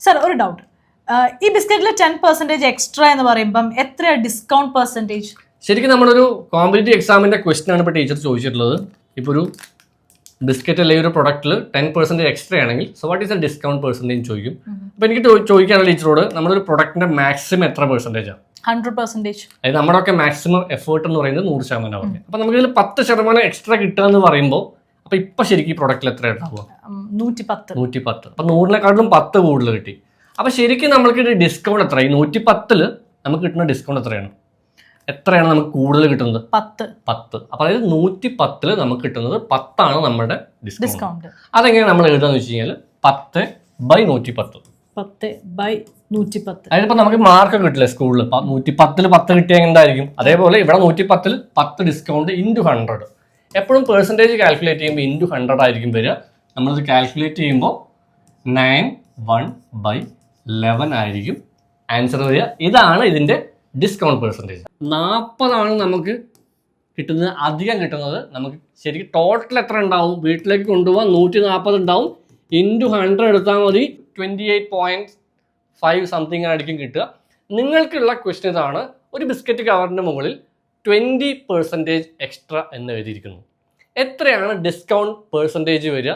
Sir ഒരു doubt ഈ ബിസ്ക്കറ്റിലെ ten percentage extra എന്ന് പറയുമ്പം എത്ര ഡിസ്കൗണ്ട് പെർസെന്റേജ് ശരിക്കും നമ്മളൊരു കോമ്പറ്റേറ്റീവ് എക്സാമിന്റെ ക്വസ്റ്റൻ ആണ് ഇപ്പോൾ ടീച്ചർ ചോദിച്ചിട്ടുള്ളത്. ഇപ്പോൾ ഒരു ബിസ്ക്കറ്റ് അല്ലെങ്കിൽ ഒരു പ്രൊഡക്റ്റിൽ ടെൻ പെർസെന്റേജ് എക്സ്ട്രാ ആണെങ്കിൽ so what is a discount percentage ചോദിക്കും. അപ്പോൾ എനിക്ക് ചോദിക്കാനുള്ള ടീച്ചറോട് നമ്മളൊരു പ്രൊഡക്റ്റിന്റെ മാക്സിമം എത്ര പെർസെന്റേജ് ആണ്? ഹൺഡ്രഡ് പെർസെന്റേജ് അതായത് നമ്മുടെ ഒക്കെ മാക്സിമം എഫേർട്ട് എന്ന് പറയുന്നത് നൂറ് ശതമാനമാണ് അപ്പോൾ നമുക്ക് ഇതിൽ പത്ത് ശതമാനം എക്സ്ട്രാ കിട്ടുക എന്ന് പറയുമ്പോൾ അപ്പോൾ ഇപ്പം ശരിക്കും ഈ പ്രൊഡക്റ്റിൽ എത്ര ഉണ്ടാവുക നൂറ്റി പത്ത് നൂറ്റി പത്ത് അപ്പം നൂറിനെക്കാട്ടിലും പത്ത് കൂടുതൽ കിട്ടി. അപ്പം ശരിക്കും നമ്മൾക്ക് ഡിസ്കൗണ്ട് എത്ര ഈ നൂറ്റി പത്തിൽ നമുക്ക് കിട്ടുന്ന ഡിസ്കൗണ്ട് എത്രയാണ്? എത്രയാണ് നമുക്ക് കൂടുതൽ കിട്ടുന്നത്? പത്ത്. പത്ത്. അപ്പം അതായത് നൂറ്റി പത്തിൽ നമുക്ക് കിട്ടുന്നത് പത്താണ് നമ്മുടെ ഡിസ്കൗണ്ട് അതെങ്ങനെ നമ്മൾ എഴുതാന്ന് വെച്ച് കഴിഞ്ഞാൽ പത്ത് ബൈ നൂറ്റി പത്ത് പത്ത് ബൈ നൂറ്റി പത്ത് അതായത് ഇപ്പൊ നമുക്ക് മാർക്ക് കിട്ടില്ല സ്കൂളിൽ ഇപ്പം നൂറ്റി പത്തിൽ പത്ത് കിട്ടിയാൽ എന്തായിരിക്കും? അതേപോലെ ഇവിടെ നൂറ്റി പത്തിൽ പത്ത് ഡിസ്കൗണ്ട് ഇന്റു ഹൺഡ്രഡ് എപ്പോഴും പെർസെന്റേജ് കാൽക്കുലേറ്റ് ചെയ്യുമ്പോൾ ഇന്റു ഹൺഡ്രഡ് ആയിരിക്കും വരിക. നമ്മളിത് കാൽക്കുലേറ്റ് ചെയ്യുമ്പോൾ നയൻ വൺ ബൈ ലെവൻ ആയിരിക്കും ആൻസർ വരിക. ഇതാണ് ഇതിന്റെ ഡിസ്കൗണ്ട് പെർസെന്റേജ് നാൽപ്പതാണ് നമുക്ക് കിട്ടുന്നത് അധികം കിട്ടുന്നത്. നമുക്ക് ശരിക്കും ടോട്ടൽ എത്ര ഉണ്ടാവും? വീട്ടിലേക്ക് കൊണ്ടുപോകാൻ നൂറ്റി നാൽപ്പത് ഉണ്ടാവും. ഇന്റു ഹൺഡ്രഡ് എടുത്താൽ മതി. Twenty eight point five something ആയിരിക്കും കിട്ടുക. നിങ്ങൾക്കുള്ള ക്വസ്റ്റ്യൻ ഇതാണ് ഒരു ബിസ്ക്കറ്റ് കവറിന്റെ മുകളിൽ ട്വന്റി പെർസെന്റേജ് എക്സ്ട്രാ എന്ന് എഴുതിയിരിക്കുന്നു എത്രയാണ് ഡിസ്കൗണ്ട് പെർസെന്റേജ് വരിക?